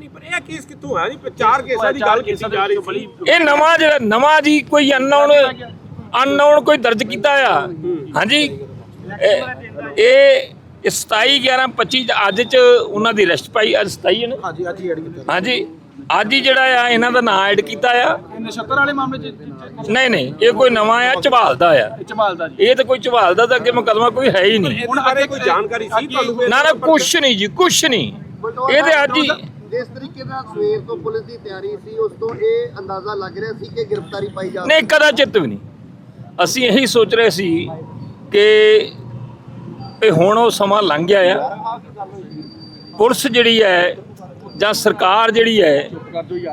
ਨਹੀਂ ਪਰ ਇਹ ਕੇਸ ਕਿੱਥੋਂ ਆਇਆ ਜੀ ਚਾਰ ਕੇਸਾਂ ਦੀ ਗੱਲ ਕੀਤੀ ਜਾ ਰਹੀ ਸੀ। ਇਹ ਨਵਾਂ ਜਿਹੜਾ ਨਵਾਂ ਜੀ ਕੋਈ ਅਨਨੋਨ ਅਨਨੋਨ ਕੋਈ ਦਰਜ ਕੀਤਾ ਆ। ਹਾਂਜੀ। ਇਹ- ਇਹ 27 11 25 ਚ ਅੱਜ ਚ ਉਹਨਾਂ ਦੀ ਅਰੈਸਟ ਪਾਈ ਅੱਜ 27 ਹੈ ਨਾ? ਹਾਂਜੀ ਅੱਜ ਹੀ ਐਡ ਕੀਤਾ। ਹਾਂਜੀ। ਅੱਜ ਹੀ ਜਿਹੜਾ ਆ ਇਹਨਾਂ ਦਾ ਨਾਮ ਐਡ ਕੀਤਾ ਆ। ਨਛੱਤਰ ਵਾਲੇ ਮਾਮਲੇ ਚ ਨਹੀਂ ਨਹੀਂ। ਇਹ ਕੋਈ ਨਵਾਂ ਆ ਝਬਾਲ ਦਾ ਆ। ਦਾ ਜੀ। ਇਹ ਤਾਂ ਕੋਈ ਝਬਾਲ ਦਾ ਤਾਂ ਅੱਗੇ ਮੁਕਦਮਾ ਕੋਈ ਹੈ ਹੀ ਨਹੀਂ। ਹੁਣ ਬਾਰੇ ਕੋਈ ਜਾਣਕਾਰੀ ਸੀ ਤੁਹਾਨੂੰ? ਨਾ ਨਾ ਕੁਛ ਨਹੀਂ ਜੀ ਕੁਛ ਨਹੀਂ। ਇਹ ਤੇ ਅੱਜ ਹੀ ਜਿਸ ਤਰੀਕੇ ਨਾਲ ਸਵੇਰ ਤੋਂ ਪੁਲਿਸ ਦੀ ਤਿਆਰੀ ਸੀ, ਉਸ ਤੋਂ ਇਹ ਅੰਦਾਜ਼ਾ ਲੱਗ ਰਿਹਾ ਸੀ ਕਿ ਗ੍ਰਿਫਤਾਰੀ ਪਾਈ ਜਾ ਨਹੀਂ ਕਦਾ ਚਿੱਤ ਵੀ ਨਹੀਂ। ਅਸੀਂ ਇਹੀ ਸੋਚ ਰਹੇ ਸੀ ਕਿ ਇਹ ਹੁਣ ਉਹ ਸਮਾਂ ਲੰਘ ਗਿਆ ਆ। ਪੁਲਿਸ ਜਿਹੜੀ ਹੈ ਜਾਂ ਸਰਕਾਰ ਜਿਹੜੀ ਹੈ,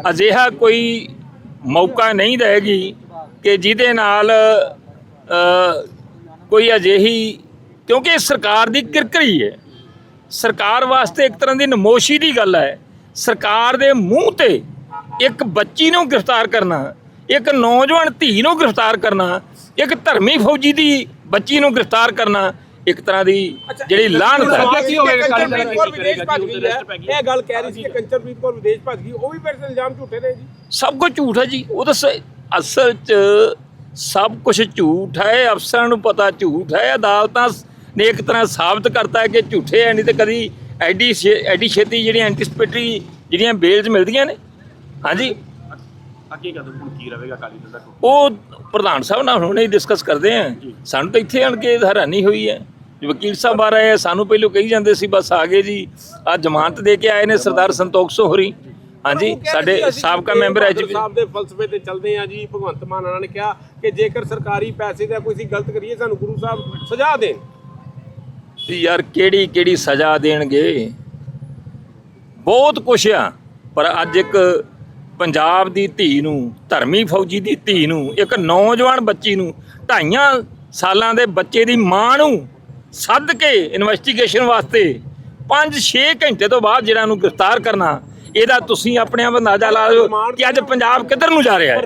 ਅਜਿਹਾ ਕੋਈ ਮੌਕਾ ਨਹੀਂ ਦੇਗੀ ਕਿ ਜਿਹਦੇ ਨਾਲ ਕੋਈ ਅਜਿਹੀ, ਕਿਉਂਕਿ ਸਰਕਾਰ ਦੀ ਕਿਰਕਰੀ ਹੈ। ਸਰਕਾਰ ਵਾਸਤੇ ਇੱਕ ਤਰ੍ਹਾਂ ਦੀ ਨਮੋਸ਼ੀ ਦੀ ਗੱਲ ਹੈ। ਸਰਕਾਰ ਦੇ ਮੂੰਹ ਤੇ ਇੱਕ ਬੱਚੀ ਨੂੰ ਗ੍ਰਿਫਤਾਰ ਕਰਨਾ ਇੱਕ ਨੌਜਵਾਨ ਧੀ ਨੂੰ ਗ੍ਰਿਫਤਾਰ ਕਰਨਾ ਇੱਕ ਧਰਮੀ ਫੌਜੀ ਦੀ ਬੱਚੀ ਨੂੰ ਗ੍ਰਿਫਤਾਰ ਕਰਨਾ ਇੱਕ ਤਰ੍ਹਾਂ ਦੀ ਜਿਹੜੀ ਲਾਹਨਤ ਹੈ। ਸਵਾਲ ਕੀ ਹੋਵੇਗਾ ਕੰਚਨਪ੍ਰੀਤ ਕੌਰ ਵਿਦੇਸ਼ ਭੱਜ ਗਈ ਹੈ। ਇਹ ਗੱਲ ਕਹਿ ਰਹੀ ਸੀ ਕਿ ਕੰਚਨਪ੍ਰੀਤ ਕੌਰ ਵਿਦੇਸ਼ ਭੱਜ ਗਈ ਉਹ ਵੀ ਫਿਰ ਇਲਜ਼ਾਮ ਝੂਠੇ ਨੇ ਜੀ। ਸਭ ਕੁਝ ਝੂਠ ਹੈ ਜੀ ਉਹ ਤਾਂ ਸ- ਅਸਲ 'ਚ ਸਭ ਕੁਝ ਝੂਠ ਹੈ ਅਫਸਰਾਂ ਨੂੰ ਪਤਾ ਝੂਠ ਹੈ ਅਦਾਲਤਾਂ ਨੇ ਇੱਕ ਤਰ੍ਹਾਂ ਸਾਬਤ ਕਰਤਾ ਹੈ ਕਿ ਝੂਠੇ ਹੈ ਨਹੀਂ ਤੇ ਕਦੀ ਐਡੀ ਛੇ- ਐਡੀ ਛੇਤੀ ਜਿਹੜੀਆਂ ਐਂਟੀਸਪੇਟਰੀ ਜਿਹੜੀਆਂ ਬੇਲਸ ਮਿਲਦੀਆਂ ਨੇ। ਹਾਂਜੀ। ਅੱਗੇ ਕਦੋਂ ਹੁਣ ਕੀ ਰਹੇਗਾ ਅਕਾਲੀ ਦਲ ਦਾ ਉਹ ਪ੍ਰਧਾਨ ਸਾਹਿਬ ਨਾਲ ਹੁਣੇ ਹੀ ਡਿਸਕਸ ਕਰਦੇ ਆ। ਸਾਨੂੰ ਤਾਂ ਇੱਥੇ ਆਣ ਕੇ ਹੈਰਾਨੀ ਹੋਈ ਹੈ ਜੀ ਵਕੀਲ ਸਾਹਿਬ ਆ ਰਹੇ ਆ ਸਾਨੂੰ ਪਹਿਲੋਂ ਕਹੀ ਜਾਂਦੇ ਸੀ ਬਸ ਆ ਗਏ ਜੀ। ਆ ਜ਼ਮਾਨਤ ਦੇ ਕੇ ਆਏ ਨੇ ਸਰਦਾਰ ਸੰਤੋਖ ਸੋਹਰੀ। ਹਾਂਜੀ ਸਾਡੇ ਸਾਬਕਾ ਮੈਂਬਰ ਬਹਾਦਰ ਐਚ ਸਾਹਿਬ ਦੇ ਫਲਸਫੇ ਤੇ ਚੱਲਦੇ ਆ ਜੀ। ਭਗਵੰਤ ਮਾਨ ਉਹਨਾਂ ਨੇ ਕਿਹਾ ਕਿ ਜੇਕਰ ਸਰਕਾਰੀ ਪੈਸੇ ਦਾ ਕੋਈ ਅਸੀਂ ਗਲਤ ਕਰੀਏ ਸਾਨੂੰ ਗੁਰੂ ਸਾਹਿਬ ਸਜ਼ਾ ਦੇਣ। ਯਾਰ ਕਿਹੜੀ ਕਿਹੜੀ ਸਜ਼ਾ ਦੇਣਗੇ। ਬਹੁਤ ਕੁਛ ਆ ਪਰ ਅੱਜ ਇੱਕ ਪੰਜਾਬ ਦੀ ਧੀ ਨੂੰ ਧਰਮੀ ਫੌਜੀ ਦੀ ਧੀ ਨੂੰ ਇੱਕ ਨੌਜਵਾਨ ਬੱਚੀ ਨੂੰ ਢਾਈਆਂ ਸਾਲਾਂ ਦੇ ਬੱਚੇ ਦੀ ਮਾਂ ਨੂੰ ਸੱਦ ਕੇ ਇਨਵੈਸਟੀਗੇਸ਼ਨ ਵਾਸਤੇ 5-6 ਘੰਟੇ ਤੋਂ ਬਾਅਦ ਜਿਹੜਾ ਨੂੰ ਗ੍ਰਿਫਤਾਰ ਕਰਨਾ ਇਹਦਾ ਤੁਸੀਂ ਆਪਣੇ ਆਪ ਅੰਦਾਜ਼ਾ ਲਾ ਲਓ ਕਿ ਅੱਜ ਪੰਜਾਬ ਕਿੱਧਰ ਨੂੰ ਜਾ ਰਿਹਾ ਹੈ।